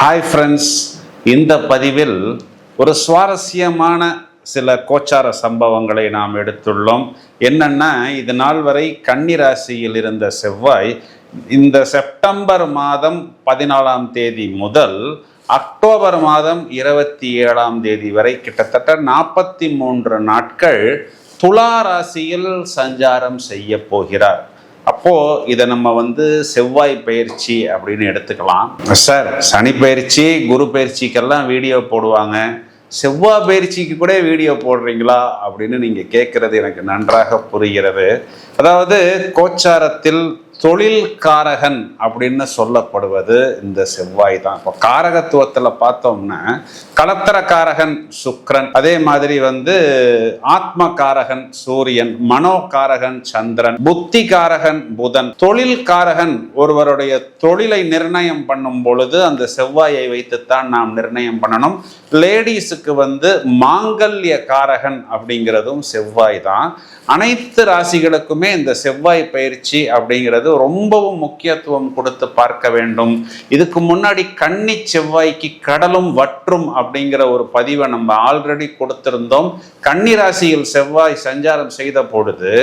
Hi friends இந்த பதிவில் ஒரு சுவாரஸ்யமான சில கோச்சார சம்பவங்களை நாம் எடுத்துள்ளோம். என்னென்னா இது நாள் வரை கன்னிராசியில் இருந்த செவ்வாய் இந்த செப்டம்பர் மாதம் பதினாலாம் தேதி முதல் அக்டோபர் மாதம் இருபத்தி ஏழாம் தேதி வரை கிட்டத்தட்ட நாற்பத்தி மூன்று நாட்கள் துலா ராசியில் சஞ்சாரம் செய்ய போகிறார். அப்போ இதை நம்ம வந்து செவ்வாய் பயிற்சி அப்படின்னு எடுத்துக்கலாம். சார் சனி பயிற்சி குரு பயிற்சிக்கெல்லாம் வீடியோ போடுவாங்க. செவ்வாய் பயிற்சிக்கு கூட வீடியோ போடுறீங்களா அப்படின்னு நீங்க கேட்கறது எனக்கு நன்றாக புரிகிறது. அதாவது கோச்சாரத்தில் தொழில்காரகன் அப்படின்னு சொல்லப்படுவது இந்த செவ்வாய் தான். இப்போ காரகத்துவத்தில் பார்த்தோம்னா கலத்தரக்காரகன் சுக்ரன் அதே மாதிரி வந்து ஆத்ம காரகன் சூரியன் மனோகாரகன் சந்திரன் புத்தி காரகன் புதன் தொழில்காரகன் ஒருவருடைய தொழிலை நிர்ணயம் பண்ணும் பொழுது அந்த செவ்வாயை வைத்துத்தான் நாம் நிர்ணயம் பண்ணணும். லேடிஸுக்கு வந்து மாங்கல்ய காரகன் அப்படிங்கிறதும் செவ்வாய் தான். அனைத்து ராசிகளுக்குமே இந்த செவ்வாய் பயிற்சி அப்படிங்கிறது ரொம்பவும் முக்கியத்துவம் கொடுத்து பார்க்க வேண்டும். இதுக்கு முன்னாடி கன்னி செவ்வாய்க்கு கடலும் வற்றும் அப்படிங்கிற ஒரு பதிவை நம்ம ஆல்ரெடி கொடுத்திருந்தோம். கன்னி ராசியில் செவ்வாய் சஞ்சாரம் செய்த பொழுது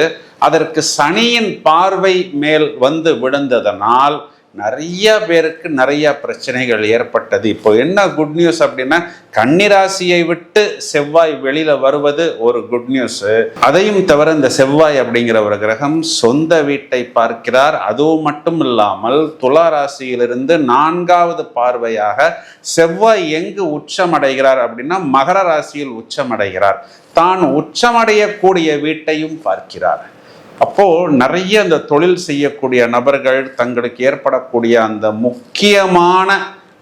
அதற்கு சனியின் பார்வை மேல் வந்து விழுந்ததனால் நிறைய பேருக்கு நிறைய பிரச்சனைகள் ஏற்பட்டது. இப்போ என்ன குட் நியூஸ் அப்படின்னா கன்னிராசியை விட்டு செவ்வாய் வெளியில வருவது ஒரு குட் நியூஸ் அதையும் தவிர இந்த செவ்வாய் அப்படிங்கிற ஒரு கிரகம் சொந்த வீட்டை பார்க்கிறார். அதுவும் மட்டும் இல்லாமல் துலா ராசியிலிருந்து நான்காவது பார்வையாக செவ்வாய் எங்கு உச்சமடைகிறார் அப்படின்னா மகர ராசியில் உச்சமடைகிறார். தான் உச்சமடையக்கூடிய வீட்டையும் பார்க்கிறார். அப்போது நிறைய அந்த தொழில் செய்யக்கூடிய நபர்கள் தங்களுக்கு ஏற்படக்கூடிய அந்த முக்கியமான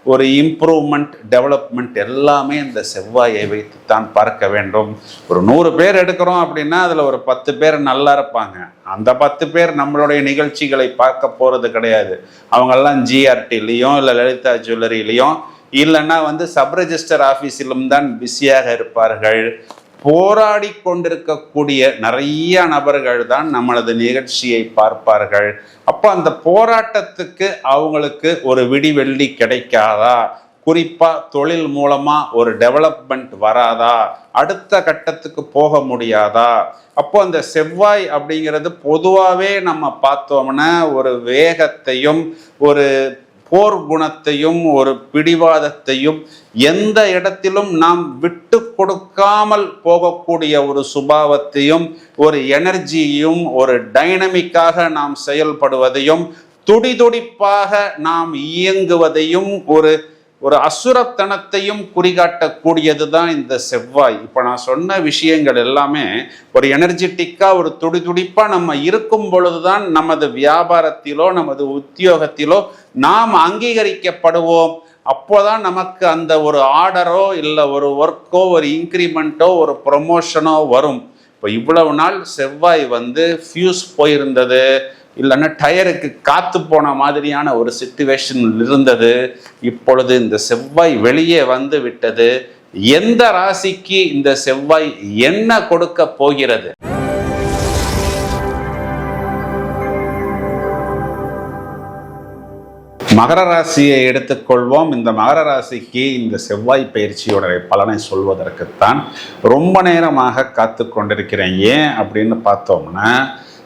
ஒரு இம்ப்ரூவ்மெண்ட் டெவலப்மெண்ட் எல்லாமே இந்த செவ்வாயை வைத்து தான் பார்க்க வேண்டும். ஒரு நூறு பேர் எடுக்கிறோம் அப்படின்னா அதில் ஒரு பத்து பேர் நல்லா இருப்பாங்க. அந்த பத்து பேர் நம்மளுடைய நிகழ்ச்சிகளை பார்க்க போகிறது கிடையாது. அவங்கெல்லாம் ஜிஆர்டிலையும் இல்லை லலிதா ஜுவல்லரிலையும் இல்லைன்னா வந்து சப்ரெஜிஸ்டர் ஆஃபீஸிலும் தான் பிஸியாக இருப்பார்கள். போராடி கொண்டிருக்கக்கூடிய நிறைய நபர்கள் தான் நம்மளது நிகழ்ச்சியை பார்ப்பார்கள். அப்போ அந்த போராட்டத்துக்கு அவங்களுக்கு ஒரு விடிவெள்ளி கிடைக்காதா? குறிப்பாக தொழில் மூலமாக ஒரு டெவலப்மெண்ட் வராதா? அடுத்த கட்டத்துக்கு போக முடியாதா? அப்போ அந்த செவ்வாய் அப்படிங்கிறது பொதுவாகவே நம்ம பார்த்தோம்னா ஒரு வேகத்தையும் ஒரு போர் குணத்தையும் ஒரு பிடிவாதத்தையும் எந்த இடத்திலும் நாம் விட்டு கொடுக்காமல் போகக்கூடிய ஒரு சுபாவத்தையும் ஒரு எனர்ஜியையும் ஒரு டைனமிக்காக நாம் செயல்படுவதையும் துடிதுடிப்பாக நாம் இயங்குவதையும் ஒரு ஒரு அசுரத்தனத்தையும் குறிகாட்டக்கூடியது தான் இந்த செவ்வாய். இப்போ நான் சொன்ன விஷயங்கள் எல்லாமே ஒரு எனர்ஜெட்டிக்காக ஒரு துடிதுடிப்பாக நம்ம இருக்கும் பொழுதுதான் நமது வியாபாரத்திலோ நமது உத்தியோகத்திலோ நாம் அங்கீகரிக்கப்படுவோம். அப்போதான் நமக்கு அந்த ஒரு ஆர்டரோ இல்லை ஒரு ஒர்க்கோ ஒரு இன்க்ரிமெண்ட்டோ ஒரு ப்ரொமோஷனோ வரும். இப்போ இவ்வளவு நாள் செவ்வாய் வந்து ஃபியூஸ் போயிருந்தது. இல்லைன்னா டயருக்கு காத்து போன மாதிரியான ஒரு சுச்சுவேஷன் இருந்தது. இப்பொழுது இந்த செவ்வாய் வெளியே வந்து விட்டது. எந்த ராசிக்கு இந்த செவ்வாய் என்ன கொடுக்க போகிறது? மகர ராசியை எடுத்துக்கொள்வோம். இந்த மகர ராசிக்கு இந்த செவ்வாய் பயிற்சியோட பலனை சொல்வதற்குத்தான் ரொம்ப நேரமாக காத்து கொண்டிருக்கிறேன். ஏன் அப்படின்னு பார்த்தோம்னா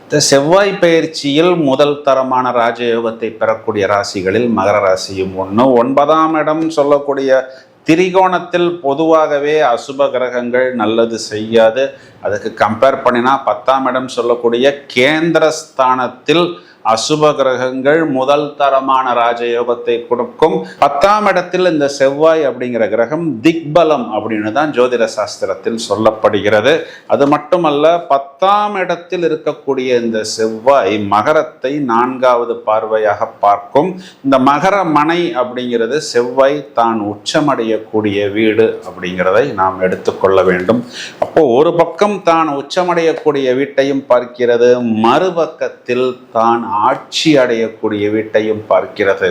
இந்த செவ்வாய் பயிற்சியில் முதல் தரமான ராஜயோகத்தை பெறக்கூடிய ராசிகளில் மகர ராசியும் ஒன்று ஒன்பதாம் இடம் சொல்லக்கூடிய திரிகோணத்தில் பொதுவாகவே அசுப கிரகங்கள் நல்லது செய்யாது. அதுக்கு கம்பேர் பண்ணினா பத்தாம் இடம் சொல்லக்கூடிய கேந்திரஸ்தானத்தில் அசுப கிரகங்கள் முதல் தரமான ராஜயோகத்தை கொடுக்கும். பத்தாம் இடத்தில் இந்த செவ்வாய் அப்படிங்கிற கிரகம் திக்பலம் அப்படின்னு தான் ஜோதிட சாஸ்திரத்தில் சொல்லப்படுகிறது. அது மட்டுமல்ல பத்தாம் இடத்தில் இருக்கக்கூடிய இந்த செவ்வாய் மகரத்தை நான்காவது பார்வையாக பார்க்கும். இந்த மகர மனை அப்படிங்கிறது செவ்வாய் தான் உச்சமடையக்கூடிய வீடு அப்படிங்கிறதை நாம் எடுத்துக்கொள்ள வேண்டும். அப்போ ஒரு பக்கம் தான் உச்சமடையக்கூடிய வீட்டையும் பார்க்கிறது மறுபக்கத்தில் தான் ஆட்சி அடையக்கூடிய வீட்டையும் பார்க்கிறது.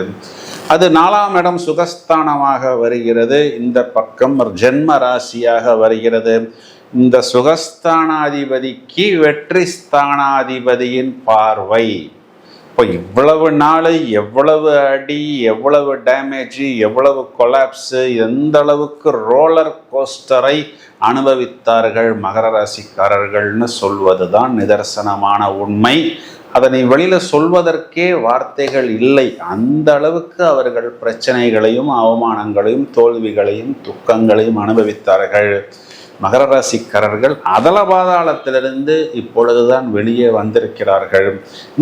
அது நாலாம் இடம் சுகஸ்தானமாக வருகிறது. இந்த பக்கம் ஜென்ம ராசியாக வருகிறது. இந்த சுகஸ்தானாதிபதிக்கு வெற்றி ஸ்தானாதிபதியின் பார்வை. இப்போ இவ்வளவு நாள் எவ்வளவு அடி எவ்வளவு டேமேஜ் எவ்வளவு கொலாப்ஸு எந்த அளவுக்கு ரோலர் கோஸ்டரை அனுபவித்தார்கள் மகர ராசிக்காரர்கள்னு சொல்வது தான் நிதர்சனமான உண்மை. அதனை வெளியில சொல்வதற்கே வார்த்தைகள் இல்லை. அந்த அளவுக்கு அவர்கள் பிரச்சனைகளையும் அவமானங்களையும் தோல்விகளையும் துக்கங்களையும் அனுபவித்தார்கள். மகர ராசிக்காரர்கள் அதல பாதாளத்திலிருந்து இப்பொழுதுதான் வெளியே வந்திருக்கிறார்கள்.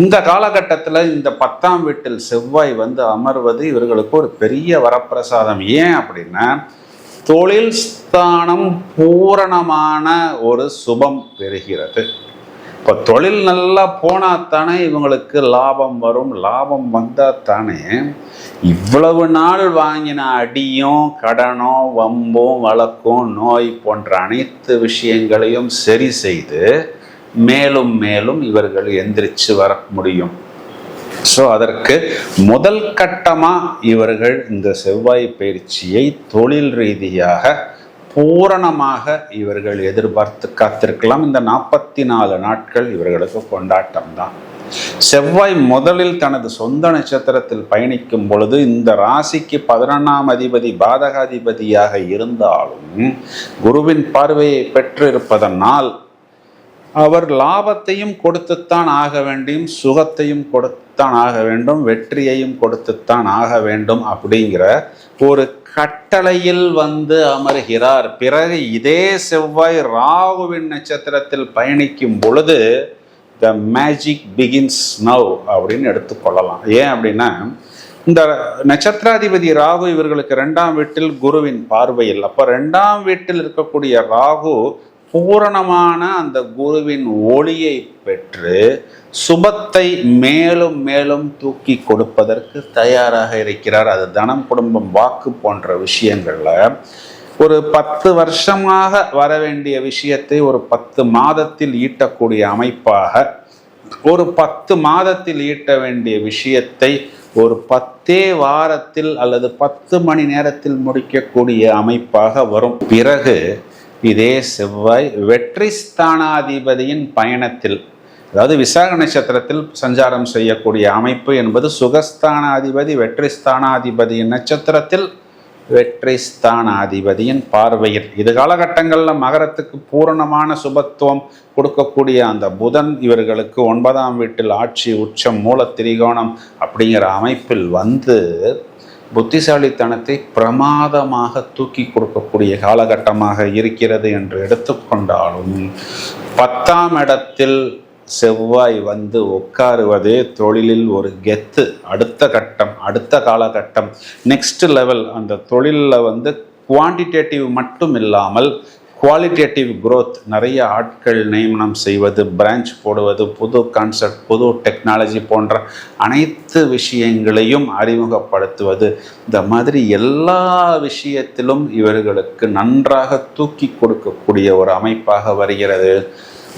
இந்த காலகட்டத்தில் இந்த பத்தாம் வீட்டில் செவ்வாய் வந்து அமர்வது இவர்களுக்கு ஒரு பெரிய வரப்பிரசாதம். ஏன் அப்படின்னா தொழில் ஸ்தானம் பூரணமான ஒரு சுபம் பெறுகிறது. இப்போ தொழில் நல்லா போனால் தானே இவங்களுக்கு லாபம் வரும். லாபம் வந்தால் தானே இவ்வளவு நாள் வாங்கின அடியும் கடனோ வம்பும் வழக்கும் நோய் போன்ற அனைத்து விஷயங்களையும் சரி செய்து மேலும் மேலும் இவர்கள் எந்திரிச்சு வர முடியும். ஸோ அதற்கு முதல் கட்டமாக இவர்கள் இந்த செவ்வாய் பயிற்சியை தொழில் ரீதியாக பூரணமாக இவர்கள் எதிர்பார்த்து காத்திருக்கலாம். இந்த நாற்பத்தி நாலு நாட்கள் இவர்களுக்கு கொண்டாட்டம் தான் செவ்வாய் முதலில் தனது சொந்த நட்சத்திரத்தில் பயணிக்கும் பொழுது இந்த ராசிக்கு பதினொன்றாம் அதிபதி பாதகாதிபதியாக இருந்தாலும் குருவின் பார்வையை பெற்றிருப்பதனால் அவர் லாபத்தையும் கொடுத்துத்தான் ஆக வேண்டும் சுகத்தையும் கொடுத்துத்தான் ஆக வேண்டும் வெற்றியையும் கொடுத்துத்தான் ஆக வேண்டும் அப்படிங்கிற ஒரு கட்டளையில் வந்து அமர்கிறார். பிறகு இதே செவ்வாய் ராகுவின் நட்சத்திரத்தில் பயணிக்கும் பொழுது த மேஜிக் பிகின்ஸ் நவ் அப்படின்னு எடுத்துக்கொள்ளலாம் ஏன் அப்படின்னா இந்த நட்சத்திராதிபதி ராகு இவர்களுக்கு ரெண்டாம் வீட்டில் குருவின் பார்வையில் அப்போ ரெண்டாம் வீட்டில் இருக்கக்கூடிய ராகு பூரணமான அந்த குருவின் ஒளியை பெற்று சுபத்தை மேலும் மேலும் தூக்கி கொடுப்பதற்கு தயாராக இருக்கிறார். அது தனம் குடும்பம் வாக்கு போன்ற விஷயங்கள்ல ஒரு பத்து வருஷமாக வர வேண்டிய விஷயத்தை ஒரு பத்து மாதத்தில் ஈட்டக்கூடிய அமைப்பாக ஒரு பத்து மாதத்தில் ஈட்ட வேண்டிய விஷயத்தை ஒரு பத்தே வாரத்தில் அல்லது பத்து மணி நேரத்தில் முடிக்கக்கூடிய அமைப்பாக வரும். பிறகு இதே செவ்வாய் வெற்றி ஸ்தானாதிபதியின் பயணத்தில் அதாவது விசாக நட்சத்திரத்தில் சஞ்சாரம் செய்யக்கூடிய அமைப்பு என்பது சுகஸ்தானாதிபதி வெற்றி ஸ்தானாதிபதியின் நட்சத்திரத்தில் வெற்றி ஸ்தானாதிபதியின் பார்வையில். இது காலகட்டங்களில் மகரத்துக்கு பூரணமான சுபத்துவம் கொடுக்கக்கூடிய அந்த புதன் இவர்களுக்கு ஒன்பதாம் வீட்டில் ஆட்சி உச்சம் மூல திரிகோணம் அப்படிங்கிற அமைப்பில் வந்து புத்திசாலித்தனத்தை பிரமாதமாக தூக்கி கொடுக்கக்கூடிய காலகட்டமாக இருக்கிறது என்று எடுத்துக்கொண்டாலும் பத்தாம் இடத்தில் செவ்வாய் வந்து உட்காருவதே தொழிலில் ஒரு கெத்து. அடுத்த கட்டம் அடுத்த காலகட்டம். நெக்ஸ்ட் லெவல் அந்த தொழிலில் வந்து குவான்டிடேட்டிவ் மட்டும் இல்லாமல் குவாலிட்டேட்டிவ் க்ரோத் நிறைய ஆட்கள் நியமனம் செய்வது பிரான்ச் போடுவது புது கான்செப்ட் புது டெக்னாலஜி போன்ற அனைத்து விஷயங்களையும் அறிமுகப்படுத்துவது. இந்த மாதிரி எல்லா விஷயத்திலும் இவர்களுக்கு நன்றாக தூக்கி கொடுக்கக்கூடிய ஒரு அமைப்பாக வருகிறது.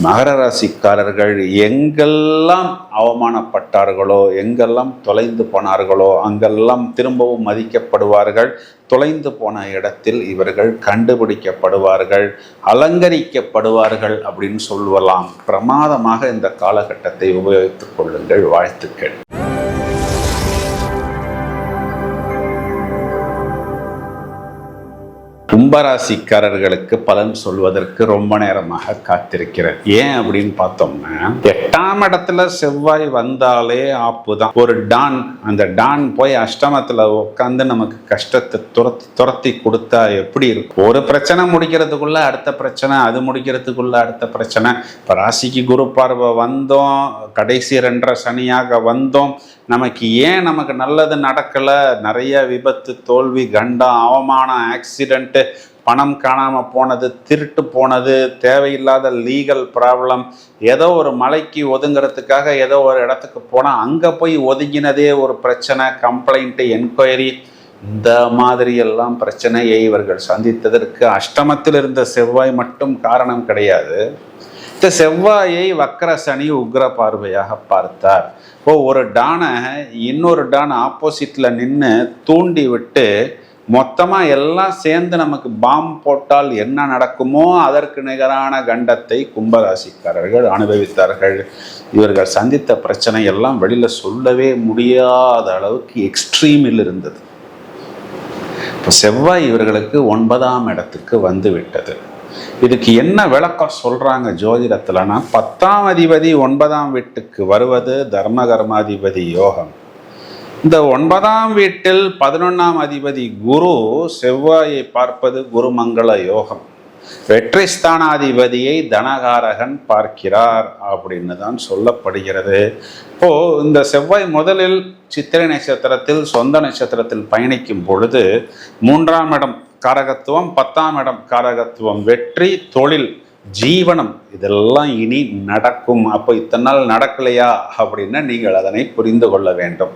மகர ராசிக்காரர்கள் எங்கெல்லாம் அவமானப்பட்டார்களோ எங்கெல்லாம் தொலைந்து போனார்களோ அங்கெல்லாம் திரும்பவும் மதிக்கப்படுவார்கள். தொலைந்து போன இடத்தில் இவர்கள் கண்டுபிடிக்கப்படுவார்கள் அலங்கரிக்கப்படுவார்கள் அப்படின்னு சொல்லலாம் பிரமாதமாக இந்த காலகட்டத்தை உபயோகித்துக் கொள்ளுங்கள். வாழ்த்துக்கள். கும்பராசிக்காரர்களுக்கு பலன் சொல்வதற்கு ரொம்ப நேரமாக காத்திருக்கிறது ஏன் அப்படின்னு பார்த்தோம்னா எட்டாம் இடத்துல செவ்வாய் வந்தாலே ஆப்பு தான் ஒரு டான் அந்த டான் போய் அஷ்டமத்துல உட்காந்து நமக்கு கஷ்டத்தை துரத்தி துரத்தி கொடுத்தா எப்படி இருக்கும்? ஒரு பிரச்சனை முடிக்கிறதுக்குள்ள அடுத்த பிரச்சனை அது முடிக்கிறதுக்குள்ள அடுத்த பிரச்சனை. இப்போ ராசிக்கு குரு பார்வை வந்தோம் கடைசி ரெண்டரை சனியாக வந்தோம். நமக்கு ஏன் நமக்கு நல்லது நடக்கலை? நிறைய விபத்து தோல்வி கண்டம் அவமானம் ஆக்சிடென்ட்டு பணம் காணாமல் போனது திருட்டு போனது தேவையில்லாத லீகல் ப்ராப்ளம் ஏதோ ஒரு மலைக்கு ஒதுங்கிறதுக்காக ஏதோ ஒரு இடத்துக்கு போனால் அங்கே போய் ஒதுங்கினதே ஒரு பிரச்சனை கம்ப்ளைண்ட்டு என்கொயரி இந்த மாதிரி எல்லாம் பிரச்சனையை இவர்கள் சந்தித்ததற்கு அஷ்டமத்தில் இருந்த செவ்வாய் மட்டும் காரணம் கிடையாது. இந்த செவ்வாயை வக்கர சனி உக்ர பார்வையாக பார்த்தார். இப்போ ஒரு டானை இன்னொரு டான் ஆப்போசிட்டில் நின்று தூண்டி விட்டு மொத்தமாக எல்லாம் சேர்ந்து நமக்கு பாம் போட்டால் என்ன நடக்குமோ அதற்கு நிகரான கண்டத்தை கும்பராசிக்காரர்கள் அனுபவித்தார்கள். இவர்கள் சந்தித்த பிரச்சனை எல்லாம் வெளியில் சொல்லவே முடியாத அளவுக்கு எக்ஸ்ட்ரீமில் இருந்தது. இப்போ செவ்வாய் இவர்களுக்கு ஒன்பதாம் இடத்துக்கு வந்து விட்டது. இதுக்கு என்ன விளக்கம் சொல்றாங்க ஜோதிடத்துலனா பத்தாம் அதிபதி ஒன்பதாம் வீட்டுக்கு வருவது தர்ம கர்மாதிபதி யோகம். இந்த ஒன்பதாம் வீட்டில் பதினொன்றாம் அதிபதி குரு செவ்வாயை பார்ப்பது குருமங்கள யோகம். வெற்றி ஸ்தானாதிபதியை தனகாரகன் பார்க்கிறார் அப்படின்னு தான் சொல்லப்படுகிறது. இப்போ இந்த செவ்வாய் முதலில் சித்திரை நட்சத்திரத்தில் சொந்த நட்சத்திரத்தில் பயணிக்கும் பொழுது மூன்றாம் இடம் காரகத்துவம் பத்தாம் இடம் காரகத்துவம் வெற்றி தொழில் ஜீவனம் இதெல்லாம் இனி நடக்கும். அப்போ இத்தனை நாள் நடக்கலையா அப்படின்னா நீங்கள் அதனை புரிந்து கொள்ள வேண்டும்.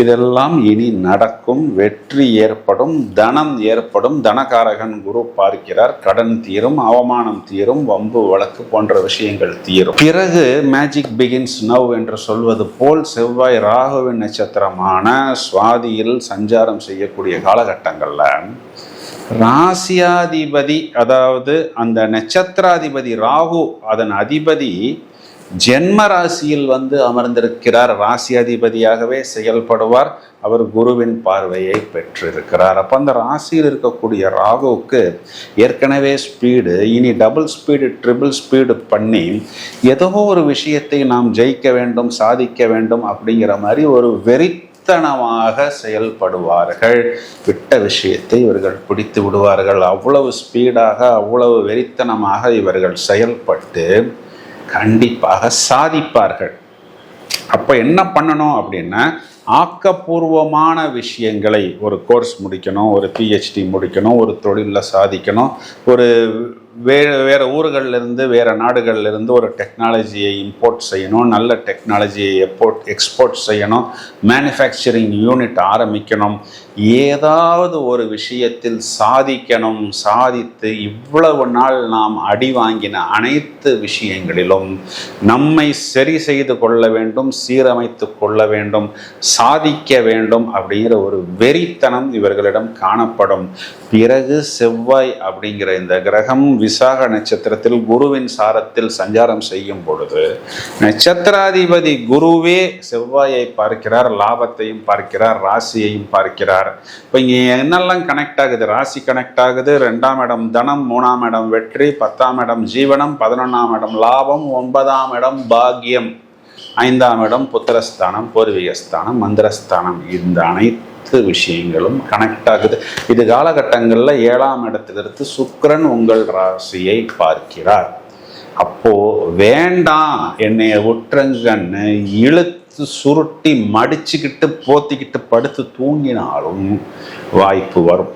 இதெல்லாம் இனி நடக்கும். வெற்றி ஏற்படும் தனம் ஏற்படும். தனகாரகன் குரு பார்க்கிறார் கடன் தீரும் அவமானம் தீரும் வம்பு வழக்கு போன்ற விஷயங்கள் தீரும். பிறகு மேஜிக் பிகின்ஸ் நவ் என்று சொல்வது போல் செவ்வாய் ராகுவின் நட்சத்திரமான சுவாதியில் சஞ்சாரம் செய்யக்கூடிய காலகட்டங்களில் ராசியாதிபதி அதாவது அந்த நட்சத்திராதிபதி ராகு அதன் அதிபதி ஜென்ம ராசியில் வந்து அமர்ந்திருக்கிறார். ராசியாதிபதியாகவே செயல்படுவார். அவர் குருவின் பார்வையை பெற்றிருக்கிறார். அப்போ அந்த ராசியில் இருக்கக்கூடிய ராகுவுக்கு ஏற்கனவே ஸ்பீடு இனி டபுள் ஸ்பீடு ட்ரிபிள் ஸ்பீடு பண்ணி ஏதோ ஒரு விஷயத்தை நாம் ஜெயிக்க வேண்டும் சாதிக்க வேண்டும் அப்படிங்கிற மாதிரி ஒரு வெறி வெறித்தனமாக செயல்படுவார்கள். விட்ட விஷயத்தை இவர்கள் பிடித்து விடுவார்கள். அவ்வளவு ஸ்பீடாக அவ்வளவு வெறித்தனமாக இவர்கள் செயல்பட்டு கண்டிப்பாக சாதிப்பார்கள். அப்போ என்ன பண்ணணும் அப்படின்னா ஆக்கப்பூர்வமான விஷயங்களை ஒரு கோர்ஸ் முடிக்கணும் ஒரு பிஹெச்டி முடிக்கணும் ஒரு தொழிலில் சாதிக்கணும் ஒரு வேறு வேறு ஊர்களிலிருந்து வேறு நாடுகள்லேருந்து ஒரு டெக்னாலஜியை இம்போர்ட் செய்யணும் நல்ல டெக்னாலஜியை எப்போர்ட் எக்ஸ்போர்ட் செய்யணும் மேனுஃபேக்சரிங் யூனிட் ஆரம்பிக்கணும் ஏதாவது ஒரு விஷயத்தில் சாதிக்கணும் சாதித்து இவ்வளவு நாள் நாம் அடி வாங்கின அனைத்து விஷயங்களிலும் நம்மை சரி செய்து கொள்ள வேண்டும் சீரமைத்து கொள்ள வேண்டும் சாதிக்க வேண்டும் அப்படிங்கிற ஒரு வெறித்தனம் இவர்களிடம் காணப்படும். பிறகு செவ்வாய் அப்படிங்கிற இந்த கிரகம் விசாக நட்சத்திரத்தில் குருவின் சாரத்தில் சஞ்சாரம் செய்யும் பொழுது நட்சத்திராதிபதி குருவே செவ்வாயை பார்க்கிறார் லாபத்தையும் பார்க்கிறார் ராசியையும் பார்க்கிறார். இப்போ இங்கே என்னெல்லாம் கனெக்ட் ஆகுது? ராசி கனெக்ட் ஆகுது. ரெண்டாம் இடம் தனம் மூணாம் இடம் வெற்றி பத்தாம் இடம் ஜீவனம் பதினொன்றாம் இடம் லாபம் ஒன்பதாம் இடம் பாக்கியம். ஐந்தாம் இடம் புத்திரஸ்தானம் பூர்வீகஸ்தானம் மந்திரஸ்தானம். இந்த அனைத்து விஷயங்களும் கனெக்ட் ஆகுது. இது காலகட்டங்களில் ஏழாம் இடத்திலிருந்து சுக்கரன் உங்கள் ராசியை பார்க்கிறார். அப்போ வேண்டாம் என்னைய உற்றங்கன்னு இழுத்து சுருட்டி மடிச்சுக்கிட்டு போத்திக்கிட்டு படுத்து தூங்கினாலும் வாய்ப்பு வரும்.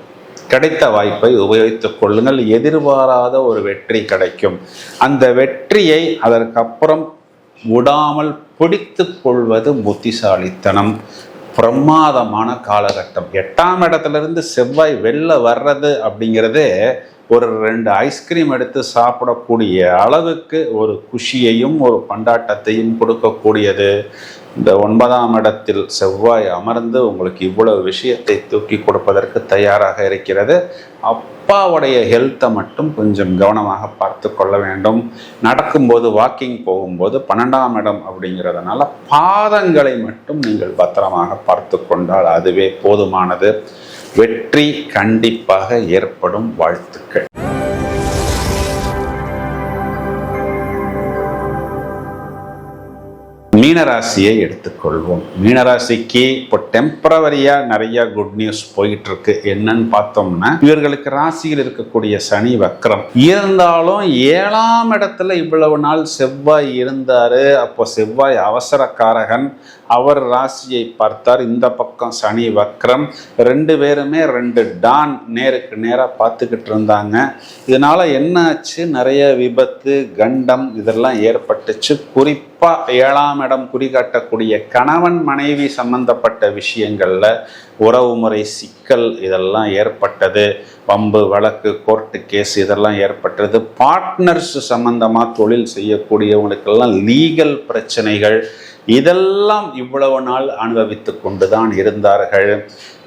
கிடைத்த வாய்ப்பை உபயோகித்துக் கொள்ளுங்கள். எதிர்பாராத ஒரு வெற்றி கிடைக்கும். அந்த வெற்றியை அதற்கப்புறம் விடாமல் பிடித்து கொள்வது புத்திசாலித்தனம். பிரமாதமான காலகட்டம். எட்டாம் இடத்துல செவ்வாய் வெளில வர்றது அப்படிங்கிறதே ஒரு ரெண்டு ஐஸ்கிரீம் எடுத்து சாப்பிடக்கூடிய அளவுக்கு ஒரு குஷியையும் ஒரு பண்டாட்டத்தையும் கொடுக்கக்கூடியது. இந்த ஒன்பதாம் இடத்தில் செவ்வாய் அமர்ந்து உங்களுக்கு இவ்வளவு விஷயத்தை தூக்கி கொடுப்பதற்கு தயாராக இருக்கிறது. அப்பாவுடைய ஹெல்த்தை மட்டும் கொஞ்சம் கவனமாக பார்த்து கொள்ள வேண்டும். நடக்கும்போது வாக்கிங் போகும்போது பன்னெண்டாம் இடம் அப்படிங்கிறதுனால பாதங்களை மட்டும் நீங்கள் பத்திரமாக பார்த்து கொண்டால் அதுவே போதுமானது. வெற்றி கண்டிப்பாக ஏற்படும் வாழ்த்துக்கள். மீனராசியை எடுத்துக்கொள்வோம். மீனராசிக்கு இப்போ டெம்பரவரியாக நிறைய குட் நியூஸ் போயிட்டு இருக்கு என்னன்னு பார்த்தோம்னா இவர்களுக்கு ராசியில் இருக்கக்கூடிய சனி வக்ரம். இருந்தாலும் ஏழாம் இடத்துல இவ்வளவு நாள் செவ்வாய் இருந்தாரு. அப்போ செவ்வாய் அவசரக்காரகன். அவர் ராசியை பார்த்தார். இந்த பக்கம் சனி வக்ரம். ரெண்டு பேருமே ரெண்டு டான் நேருக்கு நேராக பார்த்துக்கிட்டு இருந்தாங்க. இதனால என்னாச்சு? நிறைய விபத்து கண்டம் இதெல்லாம் ஏற்பட்டுச்சு. குறிப்பாக ஏழாம் இடம் குறிகாட்டக்கூடிய கணவன் மனைவி சம்பந்தப்பட்ட விஷயங்களில் உறவுமுறை சிக்கல் இதெல்லாம் ஏற்பட்டது. பம்பு வழக்கு கோர்ட்டு கேஸ் இதெல்லாம் ஏற்பட்டது. பார்ட்னர்ஸ் சம்பந்தமாக தொழில் செய்யக்கூடியவங்களுக்கெல்லாம் லீகல் பிரச்சனைகள் இதெல்லாம் இவ்வளவு நாள் அனுபவித்து கொண்டுதான் இருந்தார்கள்.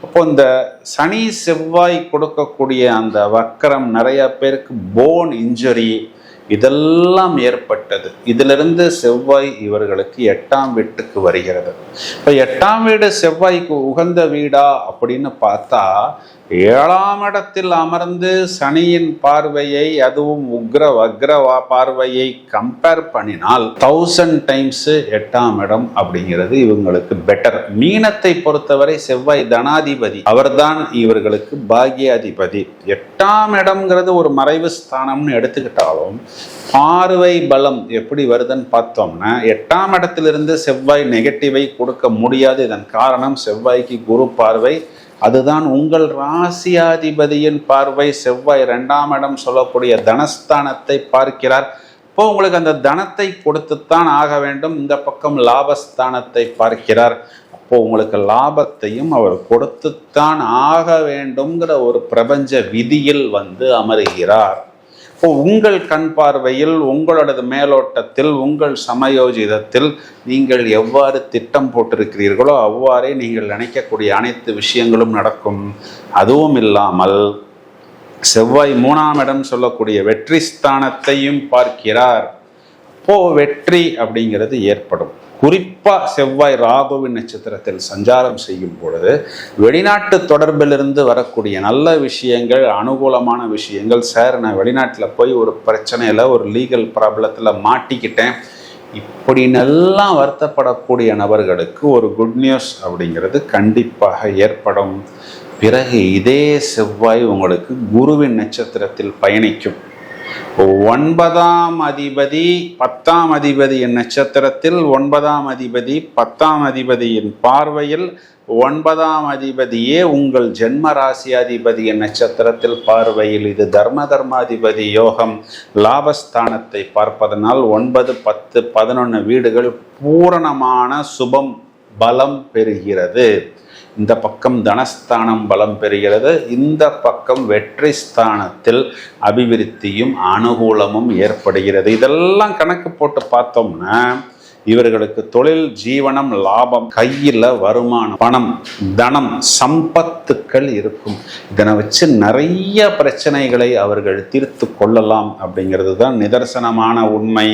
அப்போ இந்த சனி செவ்வாய் கொடுக்கக்கூடிய அந்த வக்கரம் நிறைய பேருக்கு போன் இன்ஜுரி இதெல்லாம் ஏற்பட்டது. இதிலிருந்து செவ்வாய் இவர்களுக்கு எட்டாம் வீட்டுக்கு வருகிறது. இப்போ எட்டாம் வீடு செவ்வாய்க்கு உகந்த வீடா அப்படின்னு பார்த்தா ஏழாம் இடத்தில் அமர்ந்து சனியின் பார்வையை அதுவும் உக்ர வக்ர வா- பார்வையை கம்பேர் பண்ணினால் தௌசண்ட் டைம்ஸ் எட்டாம் இடம் அப்படிங்கிறது இவங்களுக்கு பெட்டர் மீனத்தை பொறுத்தவரை செவ்வாய் தனாதிபதி. அவர்தான் இவர்களுக்கு பாக்யாதிபதி. எட்டாம் இடம்ங்கிறது ஒரு மறைவு ஸ்தானம்னு எடுத்துக்கிட்டாலும் பார்வை பலம் எப்படி வருதுன்னு பார்த்தோம்னா எட்டாம் இடத்திலிருந்து செவ்வாய் நெகட்டிவை கொடுக்க முடியாது. இதன் காரணம் செவ்வாய்க்கு குரு பார்வை அதுதான் உங்கள் ராசியாதிபதியின் பார்வை. செவ்வாய் இரண்டாம் இடம் சொல்லக்கூடிய தனஸ்தானத்தை பார்க்கிறார். இப்போ உங்களுக்கு அந்த தனத்தை கொடுத்துத்தான் ஆக வேண்டும். இந்த பக்கம் லாபஸ்தானத்தை பார்க்கிறார். அப்போ உங்களுக்கு லாபத்தையும் அவர் கொடுத்துத்தான் ஆக வேண்டும்ங்கிற ஒரு பிரபஞ்ச விதியில் வந்து அமருகிறார். இப்போ உங்கள் கண் பார்வையில் உங்களோடது மேலோட்டத்தில் உங்கள் சமயோஜிதத்தில் நீங்கள் எவ்வாறு திட்டம் போட்டிருக்கிறீர்களோ அவ்வாறே நீங்கள் நினைக்கக்கூடிய அனைத்து விஷயங்களும் நடக்கும். அதுவும் இல்லாமல் செவ்வாய் மூணாம் இடம் சொல்லக்கூடிய வெற்றி ஸ்தானத்தையும் பார்க்கிறார். அப்போ வெற்றி அப்படிங்கிறது ஏற்படும். குறிப்பாக செவ்வாய் ராகுவின் நட்சத்திரத்தில் சஞ்சாரம் செய்யும் பொழுது வெளிநாட்டு தொடர்பிலிருந்து வரக்கூடிய நல்ல விஷயங்கள் அனுகூலமான விஷயங்கள் சார் நான் வெளிநாட்டில் போய் ஒரு பிரச்சனையில் ஒரு லீகல் ப்ராப்ளத்தில் மாட்டிக்கிட்டேன். இப்படி நல்லா வருத்தப்படக்கூடிய நபர்களுக்கு ஒரு குட் நியூஸ் அப்படிங்கிறது கண்டிப்பாக ஏற்படும். பிறகு இதே செவ்வாய் உங்களுக்கு குருவின் நட்சத்திரத்தில் பயணிக்கும். ஒன்பதாம் அதிபதி பத்தாம் அதிபதியின் நட்சத்திரத்தில் ஒன்பதாம் அதிபதி பத்தாம் அதிபதியின் பார்வையில் ஒன்பதாம் அதிபதியே உங்கள் ஜென்ம ராசி அதிபதியின் நட்சத்திரத்தில் பார்வையில். இது தர்ம தர்மாதிபதி யோகம். லாபஸ்தானத்தை பார்ப்பதனால் ஒன்பது பத்து பதினொன்று வீடுகள் பூரணமான சுபம் பலம் பெறுகிறது. இந்த பக்கம் தனஸ்தானம் பலம் பெறுகிறது. இந்த பக்கம் வெற்றி ஸ்தானத்தில் அபிவிருத்தியும் அனுகூலமும் ஏற்படுகிறது. இதெல்லாம் கணக்கு போட்டு பார்த்தோம்னா இவர்களுக்கு தொழில் ஜீவனம் லாபம் கையில் வருமானம் பணம் தனம் சம்பத்துக்கள் இருக்கும். இதனை வச்சு நிறைய பிரச்சனைகளை அவர்கள் தீர்த்து கொள்ளலாம் அப்படிங்கிறது தான் நிதர்சனமான உண்மை.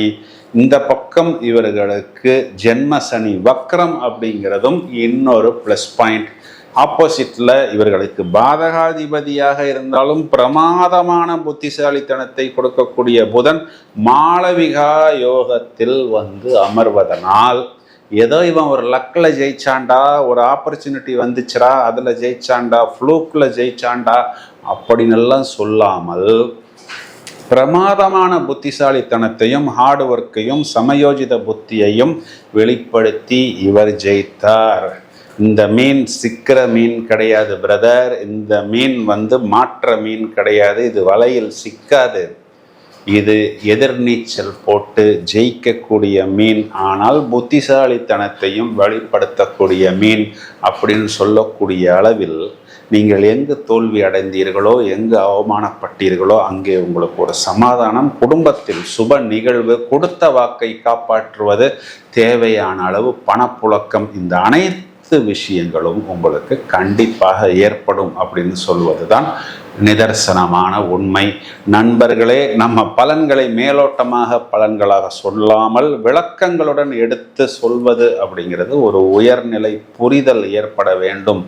இந்த பக்கம் இவர்களுக்கு ஜென்ம சனி வக்ரம் அப்படிங்கிறதும் இன்னொரு ப்ளஸ் பாயிண்ட் ஆப்போசிட்ல இவர்களுக்கு பாதகாதிபதியாக இருந்தாலும் பிரமாதமான புத்திசாலித்தனத்தை கொடுக்கக்கூடிய புதன் மாளவிகா யோகத்தில் வந்து அமர்வதனால் ஏதோ இவன் ஒரு லக்கில் ஜெயிச்சாண்டா ஒரு ஆப்பர்ச்சுனிட்டி வந்துச்சுடா அதில் ஜெயிச்சாண்டா ஃப்ளூக்கில் ஜெயிச்சாண்டா அப்படின்னெல்லாம் சொல்லாமல் பிரமாதமான புத்திசாலித்தனத்தையும் ஹார்ட் ஒர்க்கையும் சமயோஜித புத்தியையும் வெளிப்படுத்தி இவர் ஜெயித்தார். இந்த மீன் சிக்கிற மீன் கிடையாது பிரதர் இந்த மீன் வந்து மாற்ற மீன் கிடையாது. இது வலையில் சிக்காது. இது எதிர்நீச்சல் போட்டு ஜெயிக்கக்கூடிய மீன். ஆனால் புத்திசாலித்தனத்தையும் வெளிப்படுத்தக்கூடிய மீன் அப்படின்னு சொல்லக்கூடிய அளவில் நீங்கள் எங்கு தோல்வி அடைந்தீர்களோ எங்கு அவமானப்பட்டீர்களோ அங்கே உங்களுக்கு ஒரு சமாதானம். குடும்பத்தில் சுப நிகழ்வு கொடுத்த வாக்கை காப்பாற்றுவது தேவையான அளவு பணப்புழக்கம். இந்த அனைத்து விஷயங்களும் உங்களுக்கு கண்டிப்பாக ஏற்படும் அப்படின்னு சொல்வது தான் நிதர்சனமான உண்மை. நண்பர்களே நம்ம பலன்களை மேலோட்டமாக பலன்களாக சொல்லாமல் விளக்கங்களுடன் எடுத்து சொல்வது அப்படிங்கிறது ஒரு உயர்நிலை புரிதல் ஏற்பட வேண்டும்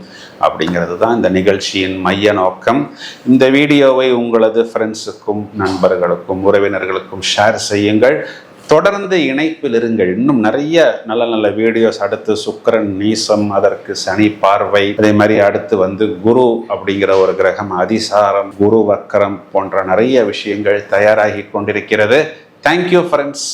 அப்படிங்கிறது தான் இந்த நிகழ்ச்சியின் மைய நோக்கம். இந்த வீடியோவை உங்களது ஃப்ரெண்ட்ஸுக்கும் நண்பர்களுக்கும் உறவினர்களுக்கும் ஷேர் செய்யுங்கள். தொடர்ந்து இணைப்பில் இருங்கள். இன்னும் நிறைய நல்ல நல்ல வீடியோஸ் அடுத்து சுக்கிரன் நீசம் அதற்கு சனி பார்வை அதே மாதிரி அடுத்து வந்து குரு அப்படிங்கிற ஒரு கிரகம் அதிசாரம் குரு வக்கரம் போன்ற நிறைய விஷயங்கள் தயாராகி கொண்டிருக்கிறது. Thank you friends